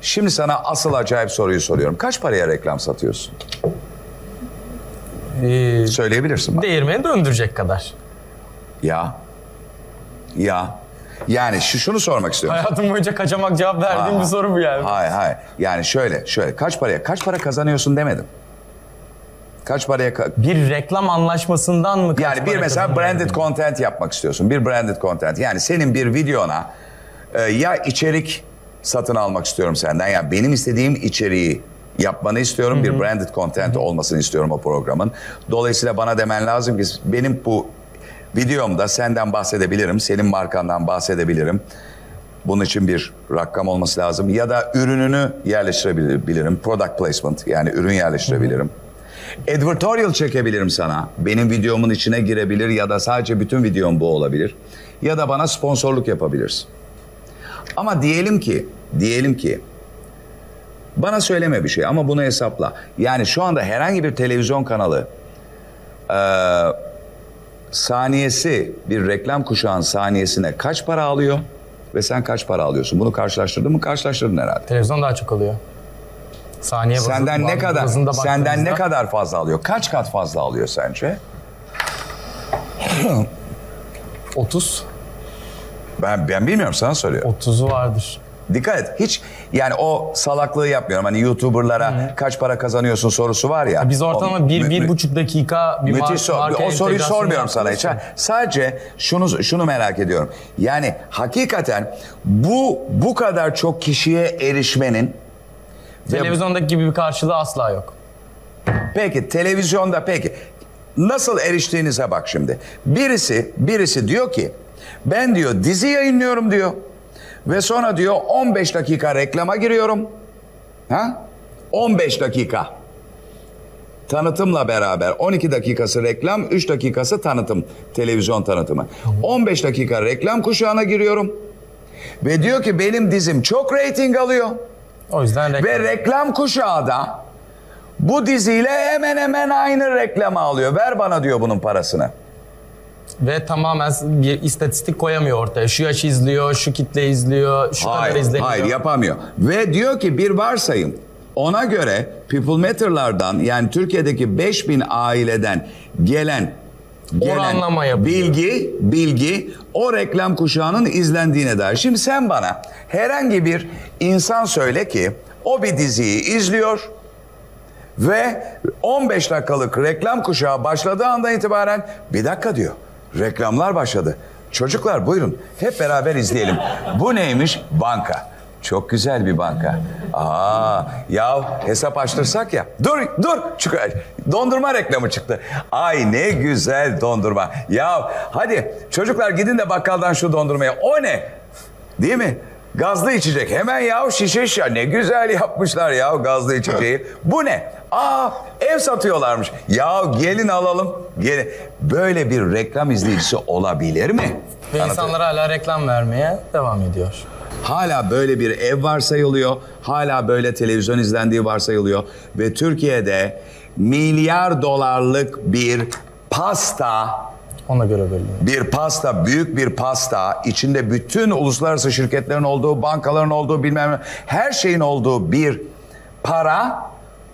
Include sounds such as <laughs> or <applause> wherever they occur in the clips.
Şimdi sana asıl acayip soruyu soruyorum. Kaç paraya reklam satıyorsun? Ee, Söyleyebilirsin bana. değirmeni döndürecek kadar. Ya. Ya. Yani şu şunu sormak istiyorum. Hayatım boyunca kaçamak cevap verdiğim bir soru bu yani. Hayır hayır. Yani şöyle şöyle kaç paraya kaç para kazanıyorsun demedim. Kaç paraya ka- Bir reklam anlaşmasından mı? kaç yani bir mesela branded content yapmak istiyorsun. Bir branded content. Yani senin bir videona e, ya içerik satın almak istiyorum senden. Yani benim istediğim içeriği yapmanı istiyorum. Bir branded content olmasını istiyorum o programın. Dolayısıyla bana demen lazım ki benim bu videomda senden bahsedebilirim. Senin markandan bahsedebilirim. Bunun için bir rakam olması lazım. Ya da ürününü yerleştirebilirim. Product placement yani ürün yerleştirebilirim. Advertorial çekebilirim sana. Benim videomun içine girebilir ya da sadece bütün videom bu olabilir. Ya da bana sponsorluk yapabilirsin. Ama diyelim ki, diyelim ki bana söyleme bir şey ama bunu hesapla. Yani şu anda herhangi bir televizyon kanalı eee, saniyesi bir reklam kuşağın saniyesine kaç para alıyor ve sen kaç para alıyorsun? Bunu karşılaştırdın mı? Karşılaştırdın herhalde. Televizyon daha çok alıyor. Saniye bazı- Senden ne kadar senden ne kadar fazla alıyor? Kaç kat fazla alıyor sence? 30. Ben ben bilmiyorum sana soruyorum. 30'u vardır. Dikkat et. Hiç yani o salaklığı yapmıyorum. Hani YouTuber'lara kaç para kazanıyorsun sorusu var ya. Biz ortalama bir, bir buçuk dakika bir Müthiş mar- sor. marka O soruyu entegrasyonu sormuyorum sana hiç. ha. Sadece şunu şunu merak ediyorum. Yani hakikaten bu bu kadar çok kişiye erişmenin ve Televizyondaki gibi bir karşılığı asla yok. Peki televizyonda peki nasıl eriştiğinize bak şimdi. Birisi birisi diyor ki ben diyor dizi yayınlıyorum diyor. Ve sonra diyor 15 dakika reklama giriyorum. Ha? 15 dakika. Tanıtımla beraber 12 dakikası reklam, 3 dakikası tanıtım, televizyon tanıtımı. 15 dakika reklam kuşağına giriyorum. Ve diyor ki benim dizim çok reyting alıyor. O yüzden reklam. Ve reklam kuşağı da bu diziyle hemen hemen aynı reklamı alıyor. Ver bana diyor bunun parasını. Ve tamamen bir istatistik koyamıyor ortaya. Şu yaş izliyor, şu kitle izliyor, şu kadar Hayır, izleniyor. hayır yapamıyor. Ve diyor ki bir varsayım. Ona göre People Matter'lardan yani Türkiye'deki 5000 aileden gelen gelen Oranlama yapıyor. bilgi bilgi o reklam kuşağının izlendiğine dair. Şimdi sen bana herhangi bir insan söyle ki o bir diziyi izliyor ve 15 dakikalık reklam kuşağı başladığı andan itibaren bir dakika diyor. Reklamlar başladı. Çocuklar buyurun hep beraber izleyelim. Bu neymiş? Banka. Çok güzel bir banka. Aa, ya hesap açtırsak ya. Dur, dur. Çık, dondurma reklamı çıktı. Ay ne güzel dondurma. Ya hadi çocuklar gidin de bakkaldan şu dondurmaya. O ne? Değil mi? Gazlı içecek. Hemen ya şişe şişe. Ne güzel yapmışlar ya gazlı içeceği. Bu ne? Aa ev satıyorlarmış. Ya gelin alalım. Gelin. Böyle bir reklam izleyicisi olabilir mi? Ve insanlar hala reklam vermeye devam ediyor. Hala böyle bir ev varsayılıyor. Hala böyle televizyon izlendiği varsayılıyor. Ve Türkiye'de milyar dolarlık bir pasta Ona göre belli. bir pasta, büyük bir pasta, içinde bütün uluslararası şirketlerin olduğu, bankaların olduğu, bilmem her şeyin olduğu bir para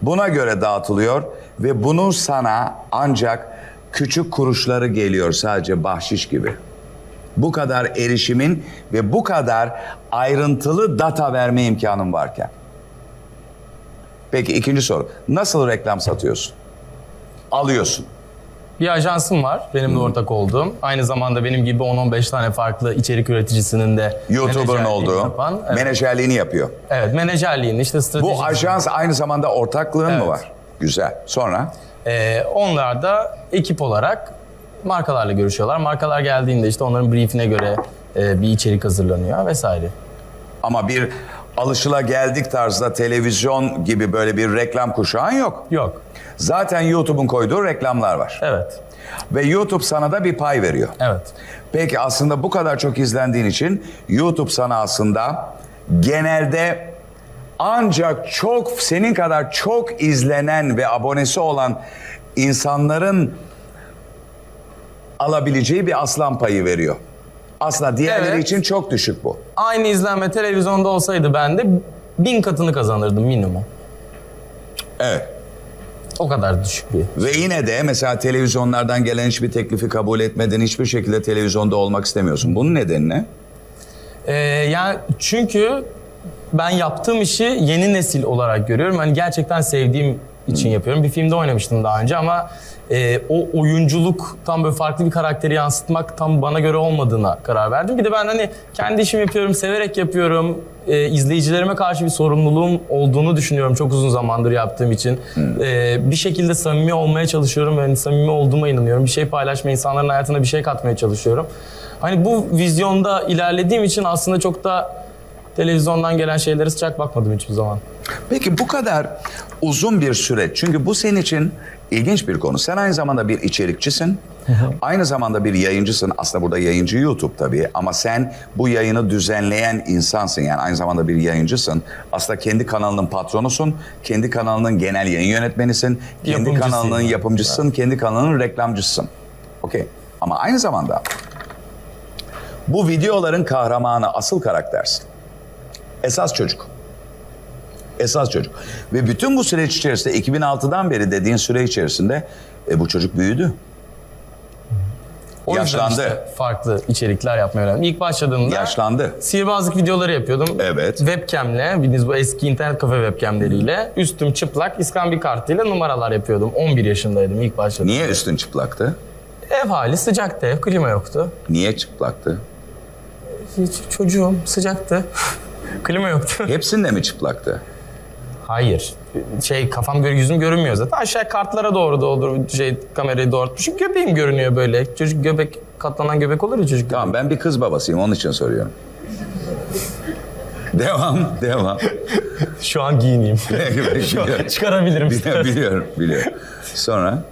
buna göre dağıtılıyor ve bunun sana ancak küçük kuruşları geliyor sadece bahşiş gibi. Bu kadar erişimin ve bu kadar ayrıntılı data verme imkanın varken. Peki ikinci soru. Nasıl reklam satıyorsun? Alıyorsun. Bir ajansım var benim de ortak olduğum. Aynı zamanda benim gibi 10-15 tane farklı içerik üreticisinin de YouTuber'ın menajerliğini olduğu, yapan. Evet, menajerliğini yapıyor. evet menajerliğini işte strateji. Bu ajans aynı zamanda ortaklığın mı Evet. var? Güzel. Sonra? Ee, onlar da ekip olarak markalarla görüşüyorlar. Markalar geldiğinde işte onların briefine göre e, bir içerik hazırlanıyor vesaire. Ama bir alışıla geldik tarzda televizyon gibi böyle bir reklam kuşağın yok. Yok. Zaten YouTube'un koyduğu reklamlar var. Evet. Ve YouTube sana da bir pay veriyor. Evet. Peki aslında bu kadar çok izlendiğin için YouTube sana aslında genelde ancak çok senin kadar çok izlenen ve abonesi olan insanların alabileceği bir aslan payı veriyor. Aslında diğerleri Evet. için çok düşük bu. Aynı izlenme televizyonda olsaydı ben de bin katını kazanırdım minimum. Evet. O kadar düşük bir. Ve yine de mesela televizyonlardan gelen hiçbir teklifi kabul etmedin. Hiçbir şekilde televizyonda olmak istemiyorsun. Bunun nedeni ne? Ee, yani çünkü ben yaptığım işi yeni nesil olarak görüyorum. Hani gerçekten sevdiğim için yapıyorum. Bir filmde oynamıştım daha önce ama e, o oyunculuk tam böyle farklı bir karakteri yansıtmak tam bana göre olmadığına karar verdim. Bir de ben hani kendi işimi yapıyorum, severek yapıyorum. E, izleyicilerime karşı bir sorumluluğum olduğunu düşünüyorum çok uzun zamandır yaptığım için. E, bir şekilde samimi olmaya çalışıyorum ve hani samimi olduğuma inanıyorum. Bir şey paylaşmaya, insanların hayatına bir şey katmaya çalışıyorum. Hani bu vizyonda ilerlediğim için aslında çok da televizyondan gelen şeylere sıcak bakmadım hiçbir zaman. Peki bu kadar uzun bir süreç. Çünkü bu senin için ilginç bir konu. Sen aynı zamanda bir içerikçisin. <laughs> aynı zamanda bir yayıncısın. Aslında burada yayıncı YouTube tabii ama sen bu yayını düzenleyen insansın. Yani aynı zamanda bir yayıncısın. Aslında kendi kanalının patronusun. Kendi kanalının genel yayın yönetmenisin. Kendi kanalının yapımcısın. Kendi kanalının reklamcısın. Okey. Ama aynı zamanda bu videoların kahramanı, asıl karaktersin. Esas çocuk. Esas çocuk. Ve bütün bu süreç içerisinde 2006'dan beri dediğin süre içerisinde e, bu çocuk büyüdü. O Yaşlandı. işte farklı içerikler yapmaya öğrendim. İlk başladığımda Yaşlandı. sihirbazlık videoları yapıyordum. Evet. Webcam'le, bildiğiniz bu eski internet kafe webcamleriyle, üstüm çıplak, iskambil kartıyla numaralar yapıyordum. 11 yaşındaydım ilk başladığımda. Niye üstün çıplaktı? Ev hali sıcaktı, ev klima yoktu. Niye çıplaktı? Hiç çocuğum sıcaktı. <laughs> klima yoktu. Hepsinde mi çıplaktı? Hayır. Şey kafam gör yüzüm görünmüyor zaten. Aşağı kartlara doğru doldur şey kamerayı doğrultmuşum. Göbeğim görünüyor böyle. Çocuk göbek katlanan göbek olur ya çocuk. Tamam ben bir kız babasıyım onun için soruyorum. devam, devam. Şu an giyineyim. <laughs> biliyorum, Çıkarabilirim. biliyorum, biliyorum, biliyorum. Sonra?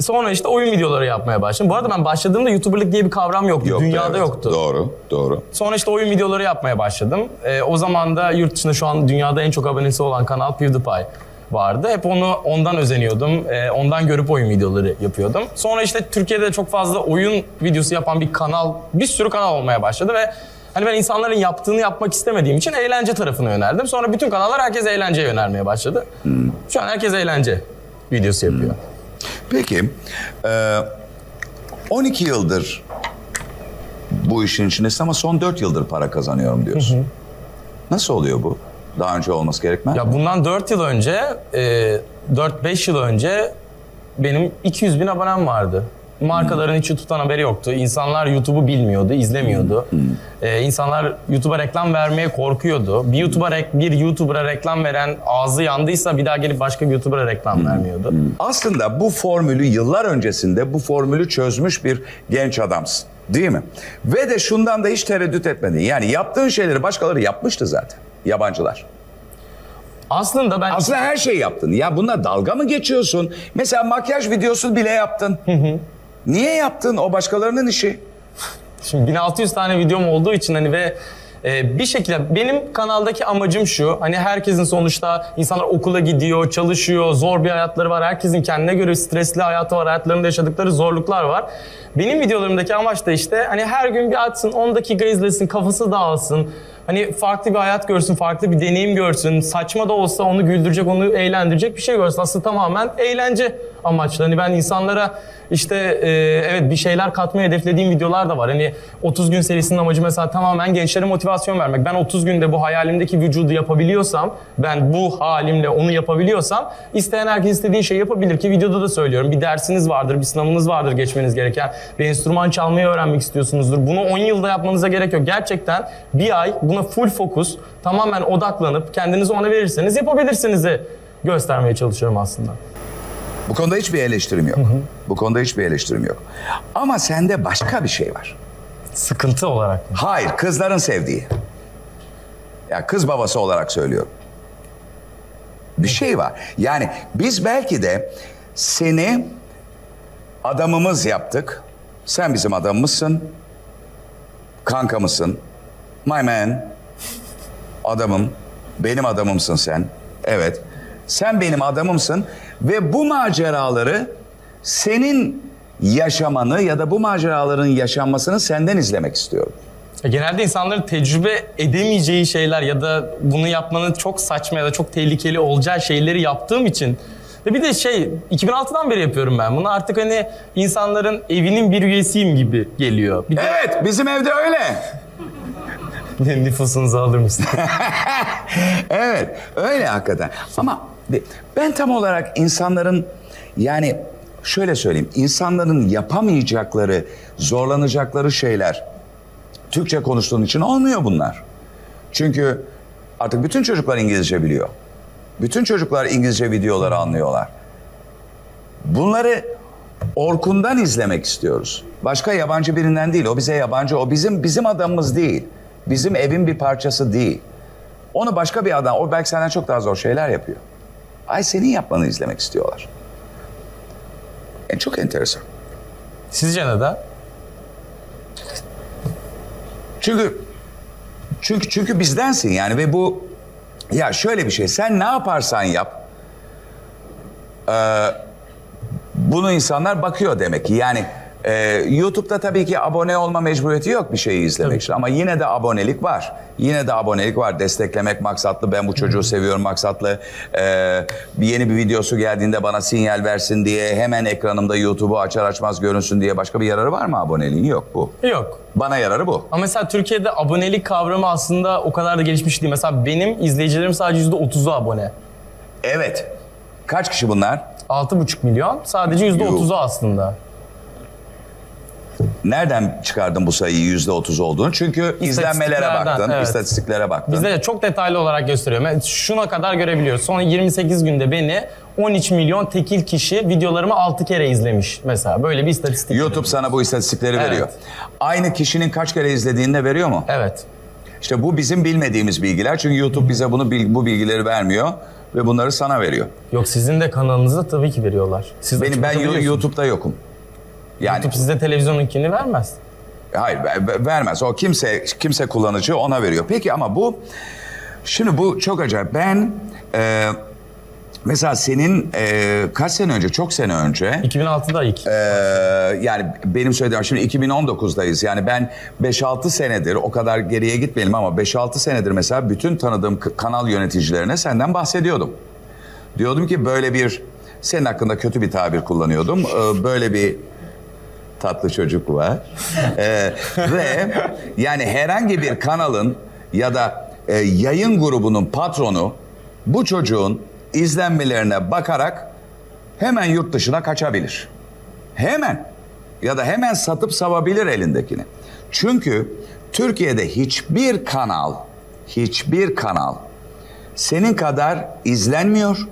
Sonra işte oyun videoları yapmaya başladım. Bu arada ben başladığımda YouTuber'lık diye bir kavram yoktu. Yoktu, Dünyada evet. yoktu. Doğru, doğru. Sonra işte oyun videoları yapmaya başladım. Ee, o zaman da yurt dışında şu an dünyada en çok abonesi olan kanal PewDiePie vardı. Hep onu ondan özeniyordum. Ee, ondan görüp oyun videoları yapıyordum. Sonra işte Türkiye'de çok fazla oyun videosu yapan bir kanal, bir sürü kanal olmaya başladı ve hani ben insanların yaptığını yapmak istemediğim için eğlence tarafına yöneldim. Sonra bütün kanallar herkes eğlenceye yönelmeye başladı. Şu an herkes eğlence videosu yapıyor. Peki, e, 12 yıldır bu işin içindesin ama son 4 yıldır para kazanıyorum diyorsun. Nasıl oluyor bu? Daha önce olması gerekmez mi? Ya bundan 4 yıl önce, e, 4-5 yıl önce benim 200 bin abonem vardı. Markaların hiç YouTube'dan haberi yoktu. İnsanlar YouTube'u bilmiyordu, izlemiyordu. E, insanlar YouTube'a reklam vermeye korkuyordu. Bir YouTube'a rek- bir YouTuber'a reklam veren ağzı yandıysa bir daha gelip başka bir YouTuber'a reklam vermiyordu. Aslında bu formülü yıllar öncesinde bu formülü çözmüş bir genç adamsın. Değil mi? Ve de şundan da hiç tereddüt etmedin. Yani yaptığın şeyleri başkaları yapmıştı zaten. Yabancılar. Aslında ben Aslında her şeyi yaptın. Ya bununla dalga mı geçiyorsun? Mesela makyaj videosu bile yaptın. Niye yaptın? O başkalarının işi. Şimdi 1600 tane videom olduğu için hani ve e, bir şekilde benim kanaldaki amacım şu. Hani herkesin sonuçta insanlar okula gidiyor, çalışıyor, zor bir hayatları var. Herkesin kendine göre stresli hayatı var, hayatlarında yaşadıkları zorluklar var. Benim videolarımdaki amaç da işte hani her gün bir açsın, 10 dakika izlesin, kafası dağılsın. Hani farklı bir hayat görsün, farklı bir deneyim görsün. Saçma da olsa onu güldürecek, onu eğlendirecek bir şey görsün. Aslında tamamen eğlence amaçlı. Hani ben insanlara işte e, evet bir şeyler katmayı hedeflediğim videolar da var. Hani 30 gün serisinin amacı mesela tamamen gençlere motivasyon vermek. Ben 30 günde bu hayalimdeki vücudu yapabiliyorsam, ben bu halimle onu yapabiliyorsam isteyen herkes istediği şeyi yapabilir ki videoda da söylüyorum. Bir dersiniz vardır, bir sınavınız vardır geçmeniz gereken. Bir enstrüman çalmayı öğrenmek istiyorsunuzdur. Bunu 10 yılda yapmanıza gerek yok. Gerçekten bir ay buna full fokus, tamamen odaklanıp kendinizi ona verirseniz yapabilirsiniz göstermeye çalışıyorum aslında. Bu konuda hiçbir eleştirim yok. Bu konuda hiçbir eleştirim yok. Ama sende başka bir şey var. Sıkıntı olarak mı? Hayır, kızların sevdiği. Ya kız babası olarak söylüyorum. Bir şey var. Yani biz belki de seni adamımız yaptık. Sen bizim adamımızsın. Kankamızsın. My man. Adamım. Benim adamımsın sen. Evet. Sen benim adamımsın ve bu maceraları senin yaşamanı ya da bu maceraların yaşanmasını senden izlemek istiyorum. Genelde insanların tecrübe edemeyeceği şeyler ya da bunu yapmanın çok saçma ya da çok tehlikeli olacağı şeyleri yaptığım için ve bir de şey 2006'dan beri yapıyorum ben bunu artık hani insanların evinin bir üyesiyim gibi geliyor. Bir de Evet bizim evde öyle. <laughs> nüfusunuzu alır mısın? <laughs> Evet öyle hakikaten. Ama ben tam olarak insanların yani şöyle söyleyeyim insanların yapamayacakları, zorlanacakları şeyler Türkçe konuştuğun için olmuyor bunlar. Çünkü artık bütün çocuklar İngilizce biliyor. Bütün çocuklar İngilizce videoları anlıyorlar. Bunları Orkun'dan izlemek istiyoruz. Başka yabancı birinden değil. O bize yabancı. O bizim bizim adamımız değil. Bizim evin bir parçası değil. Onu başka bir adam, o belki senden çok daha zor şeyler yapıyor. Ay senin yapmanı izlemek istiyorlar. En çok enteresan. Sizce neden? Çünkü çünkü çünkü bizdensin yani ve bu ya şöyle bir şey. Sen ne yaparsan yap. eee, bunu insanlar bakıyor demek ki. Yani eee, YouTube'da tabii ki abone olma mecburiyeti yok bir şeyi izlemek Tabii. için. Ama yine de abonelik var. Yine de abonelik var. Desteklemek maksatlı. Ben bu çocuğu seviyorum maksatlı. Bir yeni bir videosu geldiğinde bana sinyal versin diye hemen ekranımda YouTube'u açar açmaz görünsün diye başka bir yararı var mı aboneliğin? Yok bu. Yok. Bana yararı bu. Ama mesela Türkiye'de abonelik kavramı aslında o kadar da gelişmiş değil. Mesela benim izleyicilerim sadece %30'u abone. Evet. Kaç kişi bunlar? 6,5 milyon sadece %30'u aslında. Nereden çıkardın bu sayıyı yüzde otuz olduğunu? Çünkü izlenmelere baktın, evet. istatistiklere baktın. Bizde de çok detaylı olarak gösteriyor. Şuna kadar görebiliyoruz. Son 28 günde beni 13 milyon tekil kişi videolarımı 6 kere izlemiş mesela. Böyle bir istatistik. YouTube sana bu istatistikleri Evet. veriyor. Aynı kişinin kaç kere izlediğini de veriyor mu? Evet. İşte bu bizim bilmediğimiz bilgiler. Çünkü YouTube bize bunu bu bilgileri vermiyor ve bunları sana veriyor. Yok sizin de kanalınızda tabii ki veriyorlar. Siz Benim ben. YouTube'da yokum. Yani YouTube size televizyonunkini vermez. Hayır ver- ver- vermez. O kimse kimse kullanıcı ona veriyor. Peki ama bu şimdi bu çok acayip. Ben e, mesela senin e, kaç sene önce çok sene önce 2006'da ilk. e, yani benim söylediğim şimdi 2019'dayız. Yani ben 5-6 senedir o kadar geriye gitmeyelim ama 5-6 senedir mesela bütün tanıdığım kanal yöneticilerine senden bahsediyordum. Diyordum ki böyle bir senin hakkında kötü bir tabir kullanıyordum. E, böyle bir tatlı çocuk var. Ee, ve yani herhangi bir kanalın ya da e, yayın grubunun patronu bu çocuğun izlenmelerine bakarak hemen yurt dışına kaçabilir. Hemen. Ya da hemen satıp savabilir elindekini. Çünkü Türkiye'de hiçbir kanal, hiçbir kanal senin kadar izlenmiyor,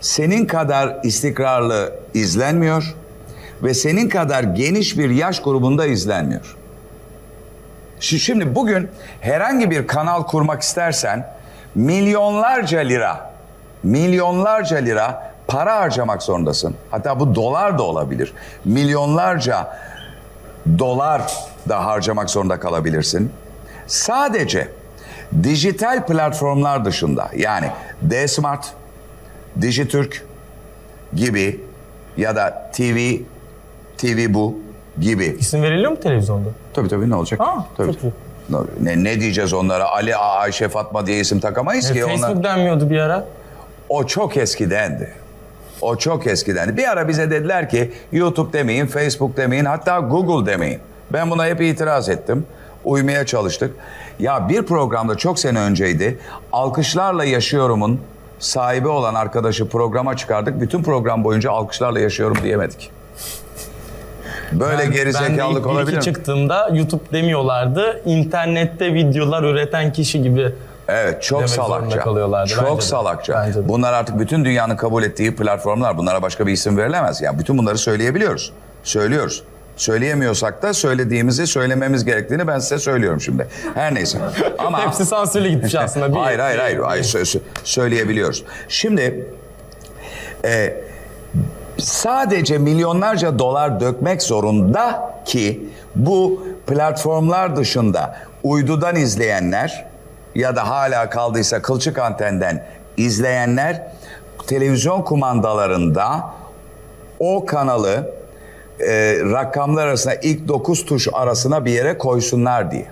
senin kadar istikrarlı izlenmiyor ve senin kadar geniş bir yaş grubunda izlenmiyor. Şi- Şimdi bugün herhangi bir kanal kurmak istersen milyonlarca lira, milyonlarca lira para harcamak zorundasın. Hatta bu dolar da olabilir. Milyonlarca dolar da harcamak zorunda kalabilirsin. Sadece dijital platformlar dışında yani D-Smart, Dijitürk gibi ya da TV, TV bu gibi. İsim veriliyor mu televizyonda? Tabii tabii ne olacak? Aa, tabii. çok iyi. Ne, ne diyeceğiz onlara? Ali, A- Ayşe, Fatma diye isim takamayız E, ki. Onlar... Facebook denmiyordu bir ara. O çok eskidendi. O çok eskidendi. Bir ara bize dediler ki YouTube demeyin, Facebook demeyin, hatta Google demeyin. Ben buna hep itiraz ettim. Uymaya çalıştık. Ya bir programda çok sene önceydi. Alkışlarla Yaşıyorum'un sahibi olan arkadaşı programa çıkardık. Bütün program boyunca alkışlarla yaşıyorum diyemedik. Böyle Ben- gerizekalılık ben olabilir mi? çıktığımda YouTube demiyorlardı. İnternette videolar üreten kişi gibi. Evet çok Demek salakça. Çok bence de. salakça. Bence de. Bunlar artık bütün dünyanın kabul ettiği platformlar. Bunlara başka bir isim verilemez. Yani bütün bunları söyleyebiliyoruz. Söylüyoruz. Söyleyemiyorsak da söylediğimizi söylememiz gerektiğini ben size söylüyorum şimdi. Her neyse. <laughs> Ama Hepsi sansürlü gitmiş aslında. Bir- <laughs> hayır hayır hayır, hayır sö- sö- söyleyebiliyoruz. Şimdi e, sadece milyonlarca dolar dökmek zorunda ki bu platformlar dışında uydudan izleyenler ya da hala kaldıysa kılçık antenden izleyenler televizyon kumandalarında o kanalı e, rakamlar arasında ilk 9 tuş arasına bir yere koysunlar diye.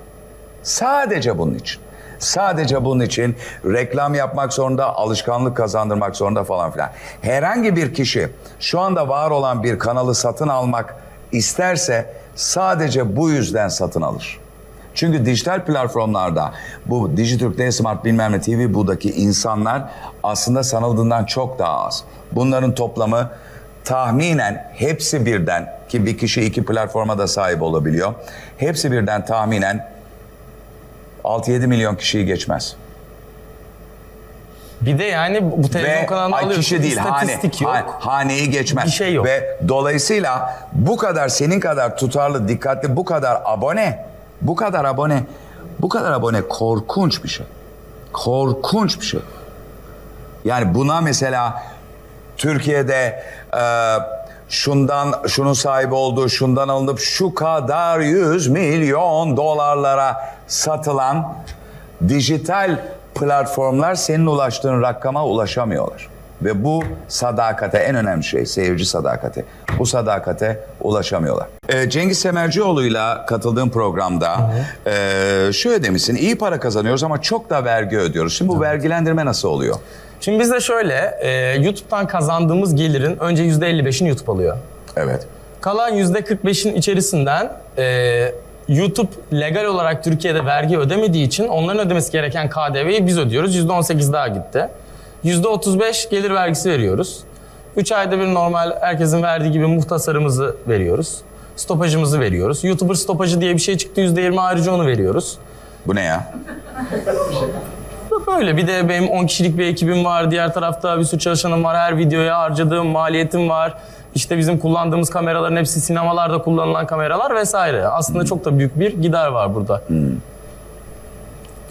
Sadece bunun için. Sadece bunun için reklam yapmak zorunda, alışkanlık kazandırmak zorunda falan filan. Herhangi bir kişi şu anda var olan bir kanalı satın almak isterse sadece bu yüzden satın alır. Çünkü dijital platformlarda bu Dijitürk, D-Smart bilmem ne TV bu'daki insanlar aslında sanıldığından çok daha az. Bunların toplamı tahminen hepsi birden ki bir kişi iki platforma da sahip olabiliyor. Hepsi birden tahminen 6-7 milyon kişiyi geçmez. Bir de yani bu televizyon Ve kanalında ay alıyorsun. kişi değil hane, istatistik yok. ha- haneyi geçmez. Bir şey yok. Ve dolayısıyla bu kadar senin kadar tutarlı, dikkatli, bu kadar abone, bu kadar abone, bu kadar abone korkunç bir şey. Korkunç bir şey. Yani buna mesela Türkiye'de e, şundan şunun sahibi olduğu şundan alınıp şu kadar 100 milyon dolarlara satılan dijital platformlar senin ulaştığın rakama ulaşamıyorlar. Ve bu sadakate en önemli şey seyirci sadakati. Bu sadakate ulaşamıyorlar. E, Cengiz Semercioğlu'yla katıldığım programda e, şöyle demişsin iyi para kazanıyoruz ama çok da vergi ödüyoruz. Şimdi bu vergilendirme nasıl oluyor? Şimdi bizde şöyle, e, YouTube'dan kazandığımız gelirin önce %55'ini YouTube alıyor. Evet. Kalan %45'in içerisinden e, YouTube legal olarak Türkiye'de vergi ödemediği için onların ödemesi gereken KDV'yi biz ödüyoruz. %18 daha gitti. %35 gelir vergisi veriyoruz. 3 ayda bir normal herkesin verdiği gibi muhtasarımızı veriyoruz. Stopajımızı veriyoruz. YouTuber stopajı diye bir şey çıktı. %20 ayrıca onu veriyoruz. Bu ne ya? <laughs> Böyle bir de benim 10 kişilik bir ekibim var. Diğer tarafta bir sürü çalışanım var. Her videoya harcadığım maliyetim var. İşte bizim kullandığımız kameraların hepsi sinemalarda kullanılan kameralar vesaire. Aslında çok da büyük bir gider var burada.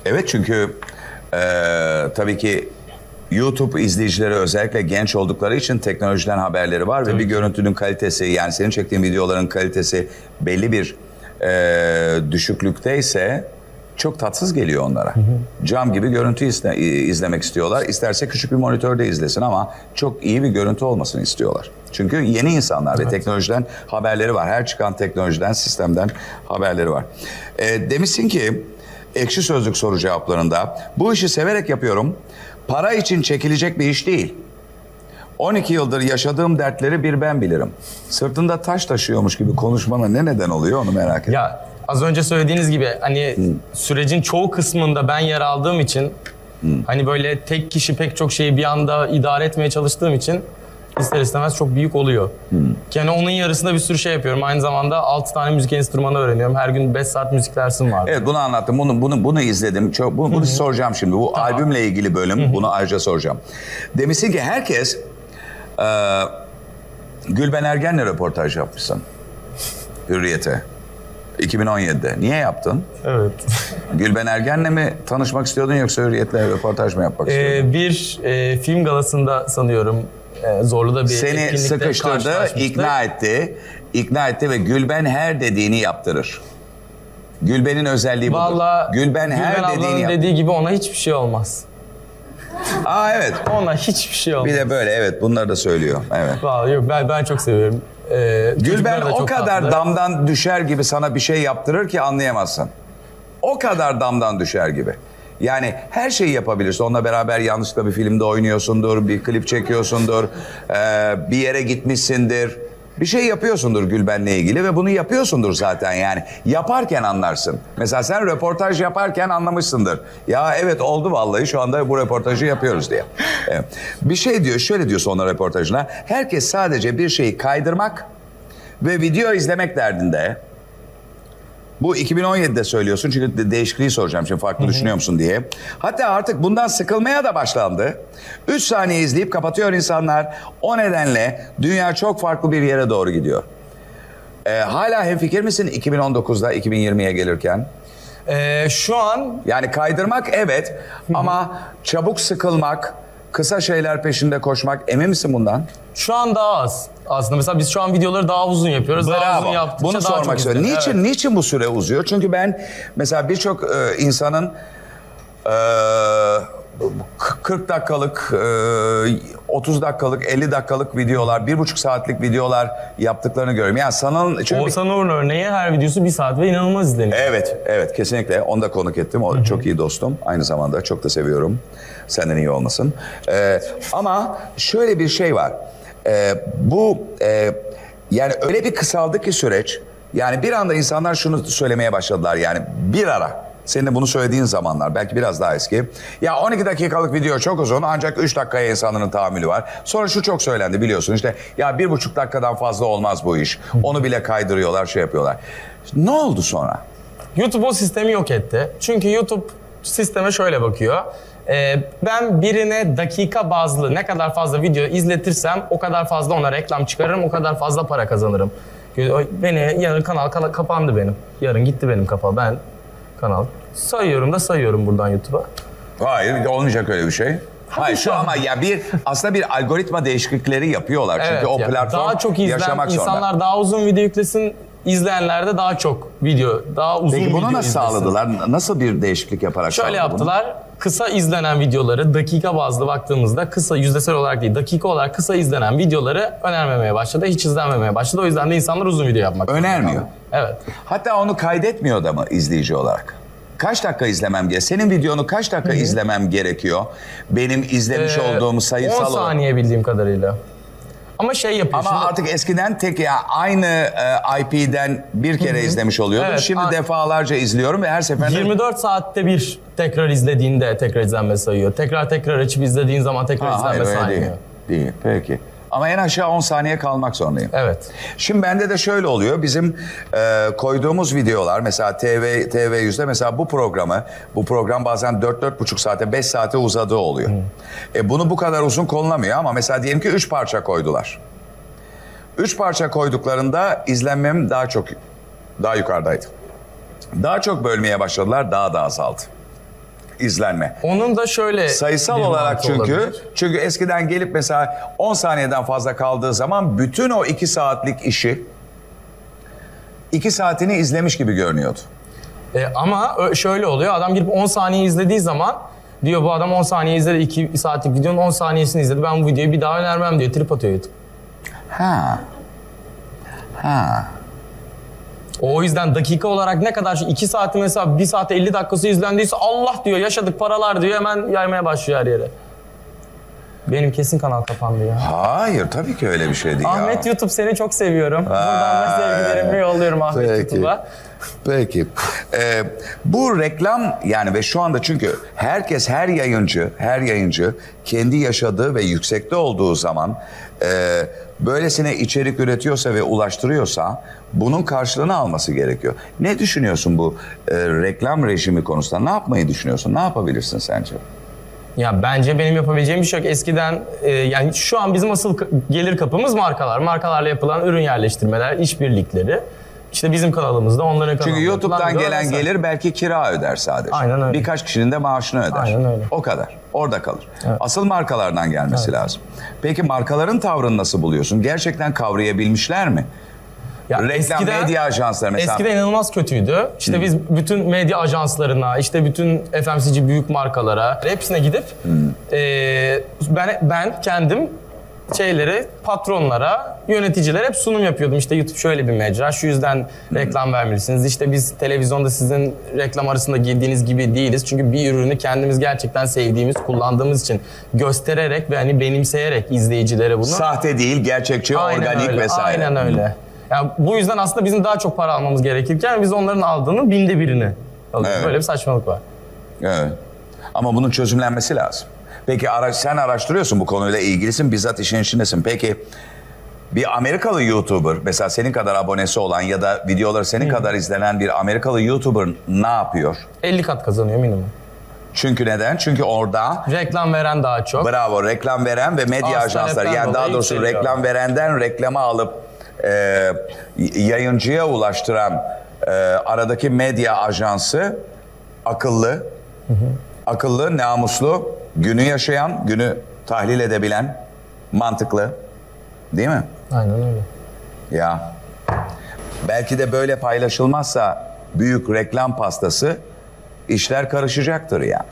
Evet çünkü eee, tabii ki YouTube izleyicileri özellikle genç oldukları için teknolojiden haberleri var ve bir görüntünün kalitesi yani senin çektiğin videoların kalitesi belli bir eee düşüklükteyse çok tatsız geliyor onlara. Cam gibi görüntü izle- izlemek istiyorlar. İsterse küçük bir monitörde izlesin ama çok iyi bir görüntü olmasını istiyorlar. Çünkü yeni insanlar ve teknolojiden haberleri var. Her çıkan teknolojiden, sistemden haberleri var. Eee demişsin ki Ekşi Sözlük soru cevaplarında bu işi severek yapıyorum. Para için çekilecek bir iş değil. 12 yıldır yaşadığım dertleri bir ben bilirim. Sırtında taş taşıyormuş gibi konuşmana ne neden oluyor onu merak ediyorum. Ya az önce söylediğiniz gibi hani sürecin çoğu kısmında ben yer aldığım için hani böyle tek kişi pek çok şeyi bir anda idare etmeye çalıştığım için ister istemez çok büyük oluyor. Yani onun yarısında bir sürü şey yapıyorum. Aynı zamanda 6 tane müzik enstrümanı öğreniyorum. Her gün 5 saat müzik dersim var. Evet bunu anlattım. Bunu bunu bunu izledim. Çok bunu, bunu soracağım şimdi. Bu albümle ilgili bölüm. Bunu ayrıca soracağım. Demişsin ki herkes e, Gülben Ergen'le röportaj yapmışsın. Hürriyete. 2017'de. Niye yaptın? Evet. Gülben Ergen'le mi tanışmak istiyordun yoksa Hürriyet'le röportaj mı yapmak istiyordun? Ee, bir e, film galasında sanıyorum e, zorlu da bir Seni sıkıştırdı, ikna etti. İkna etti ve Gülben her dediğini yaptırır. Gülben'in özelliği budur. Valla Gülben her Gülben dediğini ablanın yaptırır. dediği gibi ona hiçbir şey olmaz. Aa evet. Ona hiçbir şey olmaz. Bir de böyle evet bunları da söylüyor. Evet. Vallahi yok ben ben çok seviyorum. Ee, Gülben o kadar tatlı. damdan düşer gibi sana bir şey yaptırır ki anlayamazsın. O kadar damdan düşer gibi. Yani her şeyi yapabilirsin. Onunla beraber yanlışlıkla bir filmde oynuyorsundur, bir klip çekiyorsundur, eee, <laughs> bir yere gitmişsindir. Bir şey yapıyorsundur Gülben'le ilgili ve bunu yapıyorsundur zaten yani. Yaparken anlarsın. Mesela sen röportaj yaparken anlamışsındır. Ya evet oldu vallahi şu anda bu röportajı yapıyoruz diye. Bir şey diyor, şöyle diyor sonra röportajına. Herkes sadece bir şeyi kaydırmak ve video izlemek derdinde. Bu 2017'de söylüyorsun çünkü de- değişikliği soracağım şimdi farklı düşünüyor musun diye. Hatta artık bundan sıkılmaya da başlandı. 3 saniye izleyip kapatıyor insanlar. O nedenle dünya çok farklı bir yere doğru gidiyor. Ee, hala hemfikir misin 2019'da 2020'ye gelirken? Ee, şu an Yani kaydırmak evet ama çabuk sıkılmak, kısa şeyler peşinde koşmak emin misin bundan? şu an daha az. Aslında mesela biz şu an videoları daha uzun yapıyoruz. Daha uzun yaptıkça Bunu daha sormak çok istiyorum. izleniyor. Niçin Evet. niçin bu süre uzuyor? Çünkü ben mesela birçok e, insanın e, k- 40 dakikalık, e, 30 dakikalık, 50 dakikalık videolar, bir buçuk saatlik videolar yaptıklarını görüyorum. Yani sanal... çünkü Oğuzhan Uğur'un örneği her videosu bir saat ve inanılmaz izleniyor. Evet, evet kesinlikle. Onu da konuk ettim. O çok iyi dostum. Aynı zamanda çok da seviyorum. Senden iyi olmasın. Ee, ama şöyle bir şey var. Ee, bu e, yani öyle bir kısaldı ki süreç. Yani bir anda insanlar şunu söylemeye başladılar. Yani bir ara. Senin de bunu söylediğin zamanlar belki biraz daha eski. Ya 12 dakikalık video çok uzun ancak 3 dakikaya insanların tahammülü var. Sonra şu çok söylendi biliyorsun işte ya bir buçuk dakikadan fazla olmaz bu iş. Onu bile kaydırıyorlar şey yapıyorlar. Ne oldu sonra? YouTube o sistemi yok etti. Çünkü YouTube sisteme şöyle bakıyor. Ee, ben birine dakika bazlı ne kadar fazla video izletirsem o kadar fazla ona reklam çıkarırım, o kadar fazla para kazanırım. Beni yarın kanal kala- kapandı benim. Yarın gitti benim kafa. Ben kanal sayıyorum da sayıyorum buradan YouTube'a. Hayır olmayacak öyle bir şey. Hayır şu ama ya bir aslında bir algoritma değişiklikleri yapıyorlar çünkü Evet, o yani platform daha çok izlen yaşamak zorunda. insanlar daha uzun video yüklesin, izleyenler de daha çok video, daha uzun Peki video bunu nasıl izlesin. sağladılar? Nasıl bir değişiklik yaparak Şöyle sağladı bunu? yaptılar. Kısa izlenen videoları dakika bazlı baktığımızda kısa yüzdesel olarak değil dakika olarak kısa izlenen videoları önermemeye başladı. Hiç izlenmemeye başladı. O yüzden de insanlar uzun video yapmak zorunda Önermiyor. kaldı. Evet. Hatta onu kaydetmiyor da mı izleyici olarak? Kaç dakika izlemem gerekiyor? Senin videonu kaç dakika izlemem gerekiyor? Benim izlemiş Ee, olduğum sayısal 10 olarak. saniye bildiğim kadarıyla. Ama şey yapıyor. Ama artık eskiden tek ya aynı e, IP'den bir kere izlemiş oluyordum. Evet, Şimdi a- defalarca izliyorum ve her seferinde 24 saatte bir tekrar izlediğinde tekrar izlenme sayıyor. Tekrar tekrar açıp izlediğin zaman tekrar Ha, hayır izlenme öyle değil. Değil. Peki. Ama en aşağı 10 saniye kalmak zorundayım. Evet. Şimdi bende de şöyle oluyor. Bizim e, koyduğumuz videolar mesela TV TV yüzde mesela bu programı bu program bazen 4-4,5 saate 5 saate uzadığı oluyor. E, bunu bu kadar uzun konulamıyor ama mesela diyelim ki 3 parça koydular. 3 parça koyduklarında izlenmem daha çok daha yukarıdaydı. Daha çok bölmeye başladılar, daha da azaldı. İzlenme. Onun da şöyle Sayısal olarak çünkü olabilir. çünkü eskiden gelip mesela 10 saniyeden fazla kaldığı zaman bütün o 2 saatlik işi 2 saatini izlemiş gibi görünüyordu. E, ama şöyle oluyor. Adam girip 10 saniye izlediği zaman diyor bu adam 10 saniye izledi. 2 saatlik videonun 10 saniyesini izledi. Ben bu videoyu bir daha önermem diyor. Trip atıyor YouTube. Ha. Ha. O yüzden dakika olarak ne kadar 2 saati mesela 1 saate 50 dakikası izlendiyse Allah diyor yaşadık paralar diyor hemen yaymaya başlıyor her yere. Benim kesin kanal kapandı ya. Hayır tabii ki öyle bir şey değil Ahmet ya. YouTube seni çok seviyorum. Buradan da sevgilerimi yolluyorum Ahmet Peki. YouTube'a. Peki. Ee, bu reklam yani ve şu anda çünkü herkes her yayıncı, her yayıncı kendi yaşadığı ve yüksekte olduğu zaman e, böylesine içerik üretiyorsa ve ulaştırıyorsa bunun karşılığını alması gerekiyor. Ne düşünüyorsun bu e, reklam rejimi konusunda? Ne yapmayı düşünüyorsun? Ne yapabilirsin sence? Ya bence benim yapabileceğim bir şey yok. Eskiden e, yani şu an bizim asıl gelir kapımız markalar. Markalarla yapılan ürün yerleştirmeler, işbirlikleri. İşte bizim kanalımızda onların kanalında. Çünkü YouTube'dan gelen vesaire. gelir belki kira öder sadece. Aynen öyle. Birkaç kişinin de maaşını öder. Aynen öyle. O kadar. Orada kalır. Asıl markalardan gelmesi lazım. Peki markaların tavrını nasıl buluyorsun? Gerçekten kavrayabilmişler mi? Ya Reklam medya ajansları mesela. Eskiden inanılmaz kötüydü. İşte biz bütün medya ajanslarına, işte bütün FMCG büyük markalara hepsine gidip e, ben ben kendim şeyleri patronlara, yöneticilere hep sunum yapıyordum. İşte YouTube şöyle bir mecra, şu yüzden reklam vermelisiniz. İşte biz televizyonda sizin reklam arasında girdiğiniz gibi değiliz. Çünkü bir ürünü kendimiz gerçekten sevdiğimiz, kullandığımız için göstererek ve hani benimseyerek izleyicilere bunu Sahte değil, gerçekçi, organik öyle, vesaire. Aynen öyle. Yani bu yüzden aslında bizim daha çok para almamız gerekirken biz onların aldığının binde birini alıyoruz. Evet. Böyle bir saçmalık var. Evet. Ama bunun çözümlenmesi lazım. Peki ara, sen araştırıyorsun bu konuyla ilgilisin, bizzat işin içindesin. Peki bir Amerikalı YouTuber, mesela senin kadar abonesi olan ya da videoları senin kadar izlenen bir Amerikalı YouTuber ne yapıyor? 50 kat kazanıyor minimum. Çünkü neden? Çünkü orada Reklam veren daha çok. bravo reklam veren ve medya Arz ajansları yani daha doğrusu reklam verenden reklama alıp e, yayıncıya ulaştıran e, aradaki medya ajansı akıllı, akıllı, namuslu, günü yaşayan, günü tahlil edebilen, mantıklı. Değil mi? Aynen öyle. Ya. Belki de böyle paylaşılmazsa büyük reklam pastası işler karışacaktır ya.